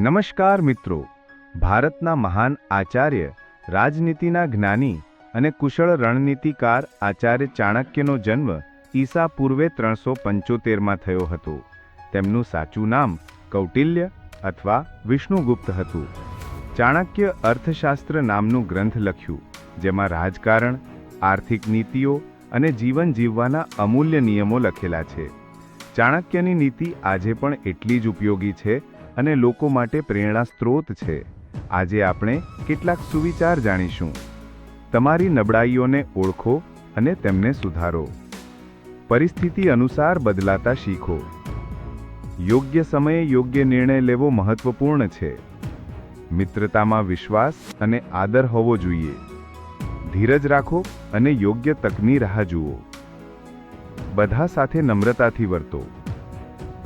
નમસ્કાર મિત્રો. ભારતના મહાન આચાર્ય, રાજનીતિના જ્ઞાની અને કુશળ રણનીતિકાર આચાર્ય ચાણક્યનો જન્મ ઈસા પૂર્વે ત્રણસો પંચોતેરમાં થયો હતો. તેમનું સાચું નામ કૌટિલ્ય અથવા વિષ્ણુગુપ્ત હતું. ચાણક્ય અર્થશાસ્ત્ર નામનું ગ્રંથ લખ્યું, જેમાં રાજકારણ, આર્થિક નીતિઓ અને જીવન જીવવાના અમૂલ્ય નિયમો લખેલા છે. ચાણક્યની નીતિ આજે પણ એટલી જ ઉપયોગી છે અને લોકો માટે પ્રેરણા સ્ત્રોત છે. આજે આપણે કેટલાક સુવિચાર જાણીશું. તમારી નબળાઈઓને ઓળખો અને તેમને સુધારો. પરિસ્થિતિ અનુસાર બદલાતા શીખો. યોગ્ય સમયે યોગ્ય નિર્ણય લેવો મહત્વપૂર્ણ છે. મિત્રતામાં વિશ્વાસ અને આદર હોવો જોઈએ. ધીરજ રાખો અને યોગ્ય તકની રાહ જુઓ. બધા સાથે નમ્રતાથી વર્તો.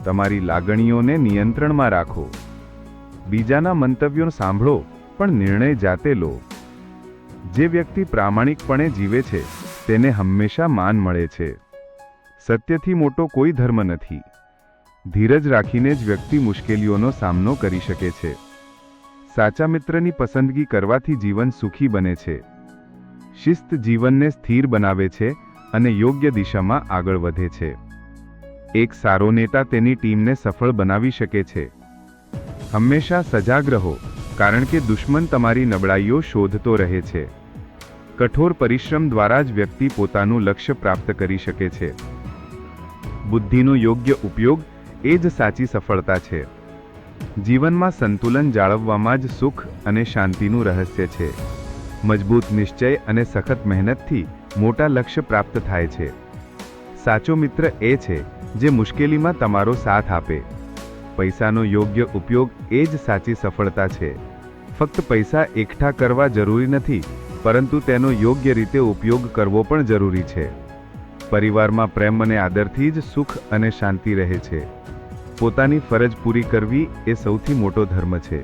તમારી લાગણીઓને નિયંત્રણમાં રાખો. બીજાના મંતવ્યો સાંભળો, પણ નિર્ણય જાતે લો. જે વ્યક્તિ પ્રામાણિકપણે જીવે છે, તેને હંમેશા માન મળે છે. સત્યથી મોટો કોઈ ધર્મ નથી. ધીરજ રાખીને જ વ્યક્તિ મુશ્કેલીઓનો સામનો કરી શકે છે. સાચા મિત્રની પસંદગી કરવાથી જીવન સુખી બને છે. શિસ્ત જીવનને સ્થિર બનાવે છે અને યોગ્ય દિશામાં આગળ વધે છે. એક સારો નેતા તેની ટીમને સફળ બનાવી શકે છે. હંમેશા સજાગ રહો, કારણ કે દુશ્મન તમારી નબળાઈઓ શોધતો રહે છે. કઠોર પરિશ્રમ દ્વારા જ વ્યક્તિ પોતાનું લક્ષ્ય પ્રાપ્ત કરી શકે છે. બુદ્ધિનો યોગ્ય ઉપયોગ એ જ સાચી સફળતા છે. જીવનમાં સંતુલન જાળવવામાં જ સુખ અને શાંતિનું રહસ્ય છે. મજબૂત નિશ્ચય અને સખત મહેનતથી મોટા લક્ષ્ય પ્રાપ્ત થાય છે. સાચો મિત્ર એ છે, જે મુશ્કેલીમાં તમારો સાથ આપે. પૈસાનો યોગ્ય ઉપયોગ એ જ સાચી સફળતા છે. ફક્ત પૈસા એકઠા કરવા જરૂરી નથી, પરંતુ તેનો યોગ્ય રીતે ઉપયોગ કરવો પણ જરૂરી છે. પરિવારમાં પ્રેમ અને આદરથી જ સુખ અને શાંતિ રહે છે. પોતાની ફરજ પૂરી કરવી એ સૌથી મોટો ધર્મ છે.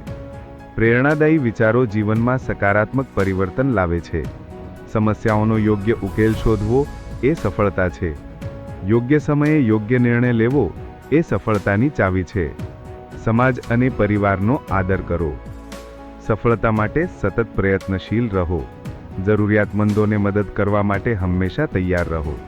પ્રેરણાદાયી વિચારો જીવનમાં સકારાત્મક પરિવર્તન લાવે છે. સમસ્યાઓનો યોગ્ય ઉકેલ શોધવો એ સફળતા છે. યોગ્ય સમયે યોગ્ય નિર્ણય લેવો એ સફળતાની ચાવી છે. સમાજ અને પરિવારનો આદર કરો. સફળતા માટે સતત પ્રયત્નશીલ રહો. જરૂરિયાતમંદોને મદદ કરવા માટે હંમેશા તૈયાર રહો.